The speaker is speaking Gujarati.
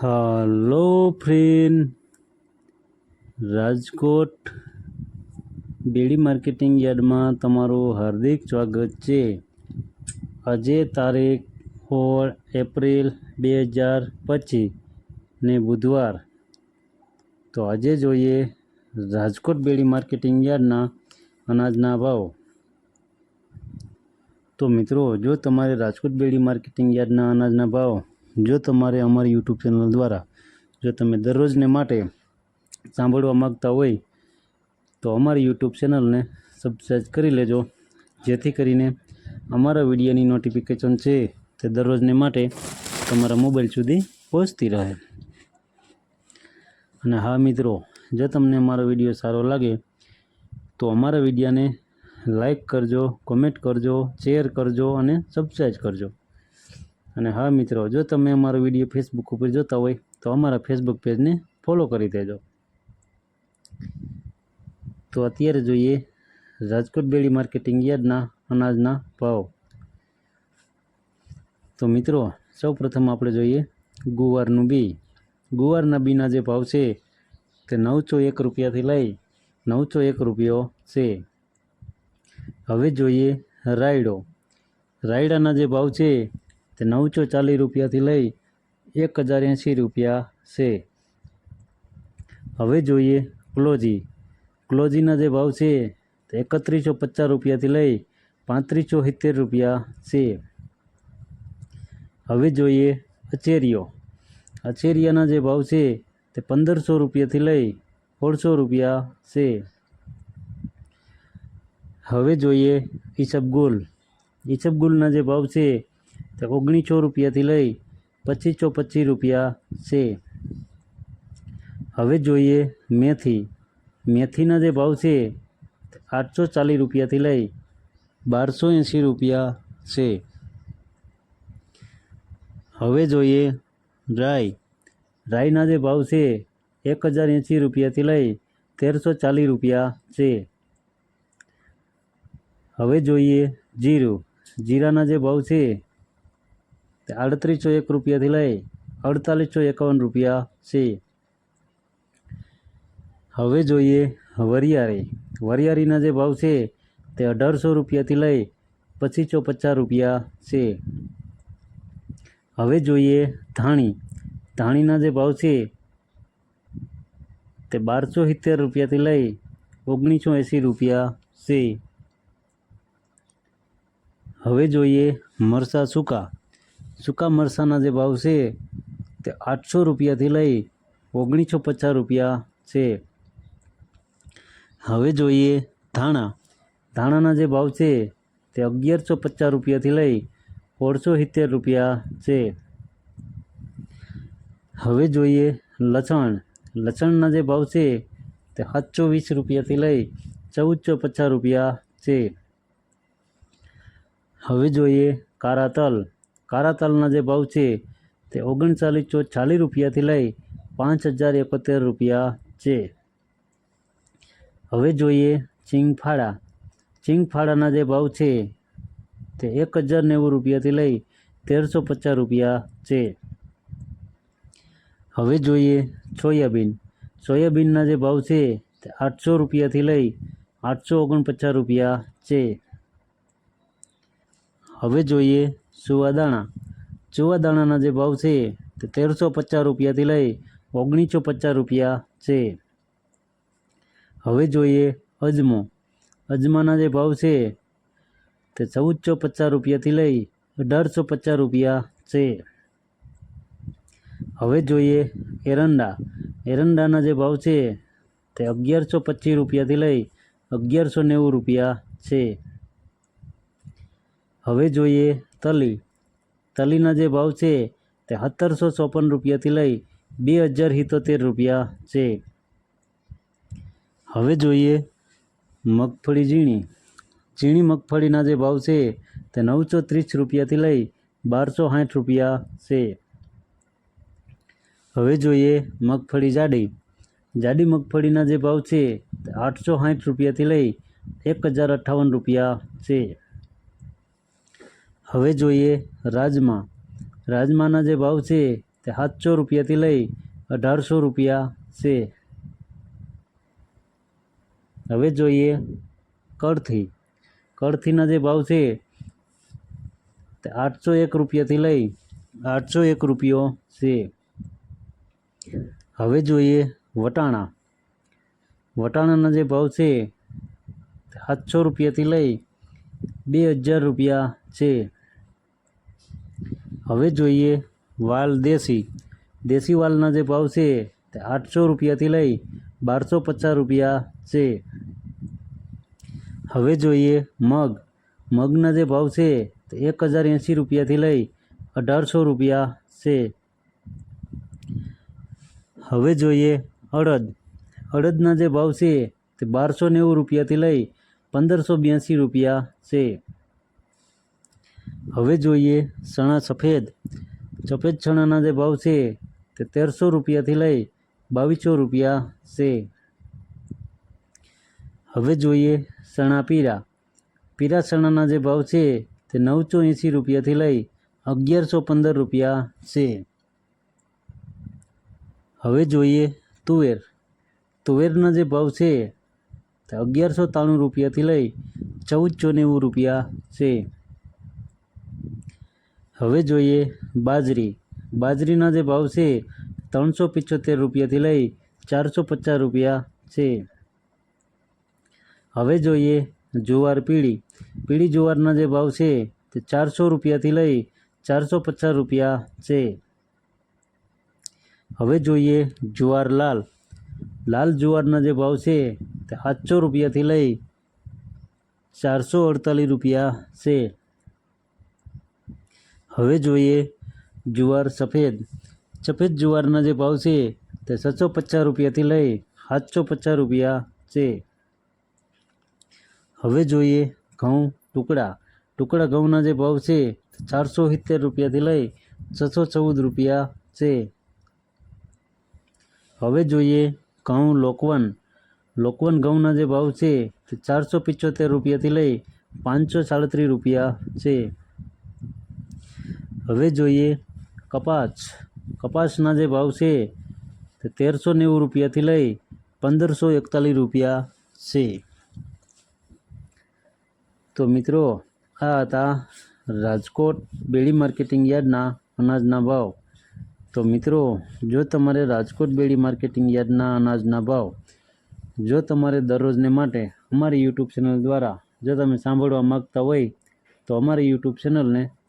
Hello friend, Rajkot Bedi marketing યાર્ડમાં તમારું હાર્દિક સ્વાગત છે. આજે તારીખ સોળ એપ્રિલ બે હજાર પચીસ ને બુધવાર. તો આજે જોઈએ રાજકોટ બેડી માર્કેટિંગ યાર્ડના અનાજના ભાવ. તો મિત્રો, જો તમારે રાજકોટ બેડી માર્કેટિંગ યાર્ડના અનાજના ભાવ જો તમારે અમારી યુટ્યુબ ચેનલ દ્વારા જો તમે દરરોજને માટે સાંભળવા માગતા હોય, તો અમારી યુટ્યુબ ચેનલને સબસ્ક્રાઈબ કરી લેજો. જેથી કરીને અમારા વિડીયોની નોટિફિકેશન છે તે દરરોજને માટે તમારા મોબાઈલ સુધી પહોંચતી રહે. અને હા મિત્રો, જો તમને અમારો વીડિયો સારો લાગે, તો અમારા વિડીયોને લાઈક કરજો કોમેન્ટ કરજો શેર કરજો અને સબસ્ક્રાઈબ કરજો. અને હા મિત્રો, જો તમે અમારો વીડિયો ફેસબુક ઉપર જોતા હોય, તો અમારા ફેસબુક પેજને ફોલો કરી દેજો. તો અત્યારે જોઈએ રાજકોટ બેડી માર્કેટિંગ યાર્ડના અનાજના ભાવ. તો મિત્રો સૌ પ્રથમ આપણે જોઈએ ગુવારનું બી. ગુવારના બીના જે ભાવ છે, તે નવસો એક રૂપિયાથી લઈ નવસો એક રૂપિયો છે. હવે જોઈએ રાયડો. રાયડાના જે ભાવ છે તે નવસો ચાલીસ રૂપિયાથી લઈ એક હજાર એંસી રૂપિયા છે. હવે જોઈએ ક્લોજી. ક્લોજીના જે ભાવ છે તે એકત્રીસો પચાસ રૂપિયાથી લઈ પાંત્રીસો સિત્તેર રૂપિયા છે. હવે જોઈએ અચેરીઓ. અચેરિયાના જે ભાવ છે તે પંદરસો રૂપિયાથી લઈ સોળસો રૂપિયા છે. હવે જોઈએ ઈસબગુલ. ઈસબગુલના જે ભાવ છે તે ઓગણીસો રૂપિયાથી લઈ પચીસો પચીસ રૂપિયા છે. હવે જોઈએ મેથી. મેથીના જે ભાવ છે, આઠસો ચાલીસ રૂપિયાથી લઈ બારસો એંસી રૂપિયા છે. હવે જોઈએ રાઈ. રાઈના જે ભાવ છે, એક હજાર એંસી રૂપિયાથી લઈ તેરસો ચાલીસ રૂપિયા છે. હવે જોઈએ જીરું. જીરાના જે ભાવ છે તે આડત્રીસો એક રૂપિયાથી લઈ અડતાલીસો એકાવન રૂપિયા છે. હવે જોઈએ વરિયાળી. વરિયાળીના જે ભાવ છે તે અઢારસો રૂપિયાથી લઈ પચીસો પચાસ રૂપિયા છે. હવે જોઈએ ધાણી. ધાણીના જે ભાવ છે તે બારસો સિત્તેર રૂપિયાથી લઈ ઓગણીસો એંસી રૂપિયા છે. હવે જોઈએ મરસા સૂકા. સૂકા મરચાંના જે ભાવ છે તે આઠસો રૂપિયાથી લઈ ઓગણીસો પચાસ રૂપિયા છે. હવે જોઈએ ધાણા. ધાણાના જે ભાવ છે તે અગિયારસો પચાસ રૂપિયાથી લઈ સોળસો સિત્તેર રૂપિયા છે. હવે જોઈએ લસણ. લસણના જે ભાવ છે તે સાતસો વીસ રૂપિયાથી લઈ ચૌદસો પચાસ રૂપિયા છે. હવે જોઈએ કારા તલ કારા તલના જે ભાવ છે તે ઓગણચાલીસો ચાલીસ રૂપિયાથી લઈ પાંચ હજાર એકોતેર રૂપિયા છે. હવે જોઈએ ચીંગફાળા ચીંગફાળાના જે ભાવ છે તે એક હજાર નેવું રૂપિયાથી લઈ તેરસો પચાસ રૂપિયા છે. હવે જોઈએ સોયાબીન. સોયાબીનના જે ભાવ છે તે આઠસો રૂપિયાથી લઈ આઠસો ઓગણપચાસ રૂપિયા છે. હવે જોઈએ સુવાદાણા ચુવાદાણાના જે ભાવ છે તે તેરસો પચાસ રૂપિયાથી લઈ ઓગણીસો પચાસ રૂપિયા છે. હવે જોઈએ અજમો. અજમાના જે ભાવ છે તે ચૌદસો પચાસ રૂપિયાથી લઈ અઢારસો પચાસ રૂપિયા છે. હવે જોઈએ એરંડા. એરંડાના જે ભાવ છે તે અગિયારસો પચીસ રૂપિયાથી લઈ અગિયારસો નેવું રૂપિયા છે. હવે જોઈએ તલી. તલીના જે ભાવ છે તે સત્તરસો ચોપન રૂપિયાથી લઈ બે હજાર સિત્તોતેર રૂપિયા છે. હવે જોઈએ મગફળી ઝીણી. ઝીણી મગફળીના જે ભાવ છે તે નવસો ત્રીસ રૂપિયાથી લઈ બારસો સાઠ રૂપિયા છે. હવે જોઈએ મગફળી જાડી. જાડી મગફળીના જે ભાવ છે તે આઠસો સાઠ રૂપિયાથી લઈ એક હજાર અઠ્ઠાવન રૂપિયા છે. હવે જોઈએ રાજમા. રાજમાના જે ભાવ છે તે સાતસો રૂપિયાથી લઈ અઢારસો રૂપિયા છે. હવે જોઈએ કળથી કળથીના જે ભાવ છે તે આઠસો એક રૂપિયાથી લઈ આઠસો એક રૂપિયો છે. હવે જોઈએ વટાણા. વટાણાના જે ભાવ છે સાતસો રૂપિયાથી લઈ બે હજાર રૂપિયા છે. હવે જોઈએ વાલ દેશી. દેશી વાલના જે ભાવ છે તે આઠસો રૂપિયાથી લઈ બારસો પચાસ રૂપિયા છે. હવે જોઈએ મગ. મગના જે ભાવ છે તે એક હજાર એંસી રૂપિયાથી લઈ અઢારસો રૂપિયા છે. હવે જોઈએ અડદ. અડદના જે ભાવ છે તે બારસો નેવું રૂપિયાથી લઈ પંદરસો બ્યાસી રૂપિયા છે. હવે જોઈએ ચણા સફેદ. સફેદ ચણાના જે ભાવ છે તે તેરસો રૂપિયાથી લઈ બાવીસો રૂપિયા છે. હવે જોઈએ ચણા પીરા. પીરા ચણાના જે ભાવ છે તે નવસો એંસી રૂપિયાથી લઈ અગિયારસો પંદર રૂપિયા છે. હવે જોઈએ તુવેર. તુવેરના જે ભાવ છે તે અગિયારસો ત્રાણું રૂપિયાથી લઈ ચૌદસો નેવું રૂપિયા છે. હવે જોઈએ બાજરી. બાજરીના જે ભાવ છે, ત્રણસો પિચોતેર રૂપિયાથી લઈ ચારસો પચાસ રૂપિયા છે. હવે જોઈએ જુવાર પીળી. પીળી જુવારના જે ભાવ છે, તે ચારસો રૂપિયાથી લઈ ચારસો પચાસ રૂપિયા છે. હવે જોઈએ જુવાર લાલ. લાલ જુવારના જે ભાવ છે, તે સાતસો રૂપિયાથી લઈ ચારસો અડતાલીસ રૂપિયા છે. હવે જોઈએ જુવાર સફેદ. સફેદ જુવારના જે ભાવ છે તે છસો પચાસ રૂપિયાથી લઈ સાતસો પચાસ રૂપિયા છે. હવે જોઈએ ઘઉં ટુકડા. ટુકડા ઘઉંના જે ભાવ છે ચારસો સિત્તેર રૂપિયાથી લઈ છસો ચૌદ રૂપિયા છે. હવે જોઈએ ઘઉં લોકવન. લોકવન ઘઉંના જે ભાવ છે તે ચારસો પિચોતેર રૂપિયાથી લઈ પાંચસો સાડત્રીસ રૂપિયા છે. હવે જોઈએ. કપાસ. કપાસના જે ભાવ છે તે તેરસો નેવું રૂપિયાથી લઈ પંદરસો એકતાલીસ રૂપિયા છે. તો મિત્રો, આ હતા રાજકોટ બેડી માર્કેટિંગ યાર્ડના અનાજના ભાવ. તો મિત્રો, જો તમારે રાજકોટ બેડી માર્કેટિંગ યાર્ડના અનાજના ભાવ જો તમારે દરરોજને માટે અમારી યુટ્યુબ ચેનલ દ્વારા જો તમે સાંભળવા માગતા હોય તો અમારી યુટ્યુબ ચેનલને